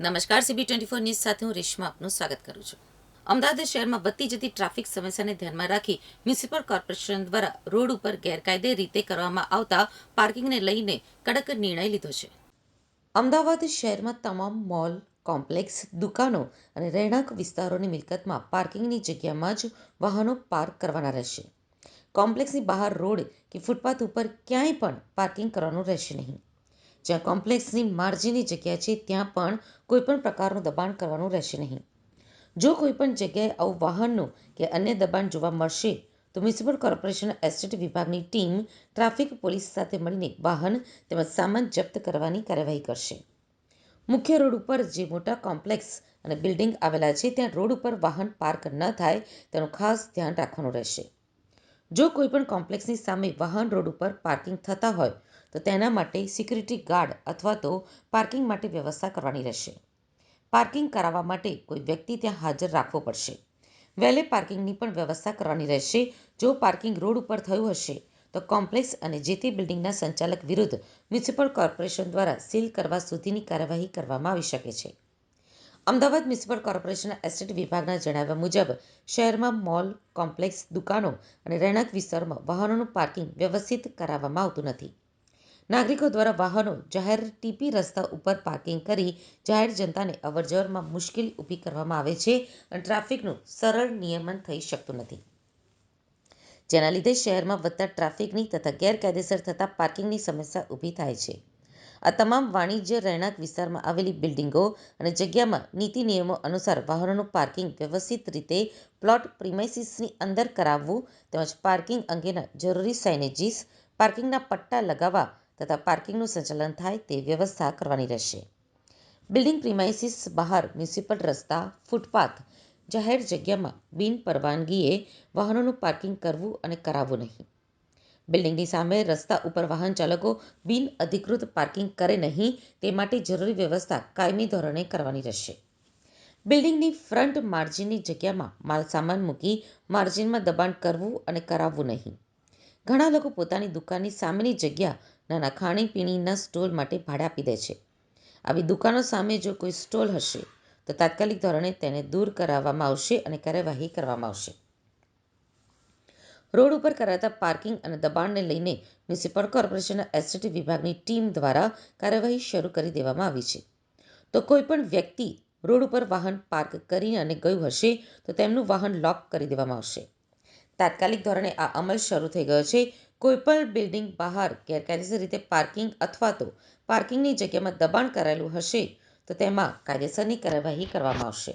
નમસ્કાર CB twenty four news સાથે હું રેશમા આપનું સ્વાગત કરું છું. અમદાવાદ શહેરમાં વધતી જતી ટ્રાફિક સમસ્યાને ધ્યાનમાં રાખી મ્યુનિસિપલ કોર્પોરેશન દ્વારા રોડ ઉપર ગેરકાયદે રીતે કરવામાં આવતા પાર્કિંગને લઈને કડક નિર્ણય લીધો છે. અમદાવાદ શહેરમાં તમામ મોલ, કોમ્પ્લેક્સ, દુકાનો અને રહેણાંક વિસ્તારોની મિલકતમાં પાર્કિંગની જગ્યામાં જ વાહનો પાર્ક કરવાના રહેશે. કોમ્પ્લેક્સની બહાર રોડ કે ફૂટપાથ ઉપર ક્યાંય પણ પાર્કિંગ કરવાનું રહેશે નહીં. જ્યાં કોમ્પ્લેક્સની માર્જીની જગ્યા છે, ત્યાં પણ કોઈપણ પ્રકારનું દબાણ કરવાનું રહેશે નહીં. જો કોઈપણ જગ્યાએ આવું વાહનનું કે અન્ય દબાણ જોવા મળશે, તો મ્યુનિસિપલ કોર્પોરેશન એસ્ટેટ વિભાગની ટીમ ટ્રાફિક પોલીસ સાથે મળીને વાહન તેમજ સામાન જપ્ત કરવાની કાર્યવાહી કરશે. મુખ્ય રોડ ઉપર જે મોટા કોમ્પ્લેક્સ અને બિલ્ડિંગ આવેલા છે, ત્યાં રોડ ઉપર વાહન પાર્ક ન થાય તેનું ખાસ ધ્યાન રાખવાનું રહેશે. જો કોઈપણ કોમ્પ્લેક્સની સામે વાહન રોડ ઉપર પાર્કિંગ થતા હોય, તો તેના માટે સિક્યુરિટી ગાર્ડ અથવા તો પાર્કિંગ માટે વ્યવસ્થા કરવાની રહેશે. પાર્કિંગ કરાવવા માટે કોઈ વ્યક્તિ ત્યાં હાજર રાખવો પડશે. વહેલે પાર્કિંગની પણ વ્યવસ્થા કરવાની રહેશે. જો પાર્કિંગ રોડ ઉપર થયું હશે, તો કોમ્પ્લેક્સ અને જે તે બિલ્ડિંગના સંચાલક વિરુદ્ધ મ્યુનિસિપલ કોર્પોરેશન દ્વારા સીલ કરવા સુધીની કાર્યવાહી કરવામાં આવી શકે છે. અમદાવાદ મ્યુનિસિપલ કોર્પોરેશનના એસ્ટેટ વિભાગના જણાવ્યા મુજબ, શહેરમાં મોલ, કોમ્પ્લેક્સ, દુકાનો અને રહેણાંક વિસ્તારોમાં વાહનોનું પાર્કિંગ વ્યવસ્થિત કરાવવામાં આવતું નથી. નાગરિકો દ્વારા વાહનો જાહેર ટીપી રસ્તા ઉપર પાર્કિંગ કરી જાહેર જનતાને અવરજવરમાં મુશ્કેલી ઊભી કરવામાં આવે છે અને ટ્રાફિકનું સરળ નિયમન થઈ શકતું નથી. જેના લીધે શહેરમાં વધતા ટ્રાફિકની તથા ગેરકાયદેસર થતા પાર્કિંગની સમસ્યા ઊભી થાય છે. આ તમામ વાણિજ્ય રહેણાંક વિસ્તારમાં આવેલી બિલ્ડિંગો અને જગ્યામાં નીતિ નિયમો અનુસાર વાહનોનું પાર્કિંગ વ્યવસ્થિત રીતે પ્લોટ પ્રિમાઇસીસની અંદર કરાવવું તેમજ પાર્કિંગ અંગેના જરૂરી સાઇનેજીસ, પાર્કિંગના પટ્ટા લગાવવા તથા પાર્કિંગનું સંચાલન થાય તે વ્યવસ્થા કરવાની રહેશે. બિલ્ડિંગ પ્રિમાઇસીસ બહાર મ્યુનિસિપલ રસ્તા, ફૂટપાથ, જાહેર જગ્યામાં બિન પરવાનગીએ વાહનોનું પાર્કિંગ કરવું અને કરાવવું નહીં. બિલ્ડિંગની સામે રસ્તા ઉપર વાહન ચાલકો બિન અધિકૃત પાર્કિંગ કરે નહીં, તે માટે જરૂરી વ્યવસ્થા કાયમી ધોરણે કરવાની રહેશે. બિલ્ડિંગની ફ્રન્ટ માર્જિનની જગ્યામાં માલસામાન મૂકી માર્જિનમાં દબાણ કરવું અને કરાવવું નહીં. ઘણા લોકો પોતાની દુકાનની સામેની જગ્યા નાના ખાણીપીણીના સ્ટોલ માટે ભાડે આપી દે છે. આવી દુકાનો સામે જો કોઈ સ્ટોલ હશે, તો તાત્કાલિક ધોરણે તેને દૂર કરાવવામાં આવશે અને કાર્યવાહી કરવામાં આવશે. રોડ ઉપર કરાતા પાર્કિંગ અને દબાણને લઈને મ્યુનિસિપલ કોર્પોરેશનના એસટી વિભાગની ટીમ દ્વારા કાર્યવાહી શરૂ કરી દેવામાં આવી છે. તો કોઈપણ વ્યક્તિ રોડ ઉપર વાહન પાર્ક કરી અને ગયું હશે, તો તેમનું વાહન લોક કરી દેવામાં આવશે. તાત્કાલિક ધોરણે આ અમલ શરૂ થઈ ગયો છે. કોઈપણ બિલ્ડિંગ બહાર ગેરકાયદેસર રીતે પાર્કિંગ અથવા તો પાર્કિંગની જગ્યામાં દબાણ કરાયેલું હશે, તો તેમાં કાયદેસરની કાર્યવાહી કરવામાં આવશે.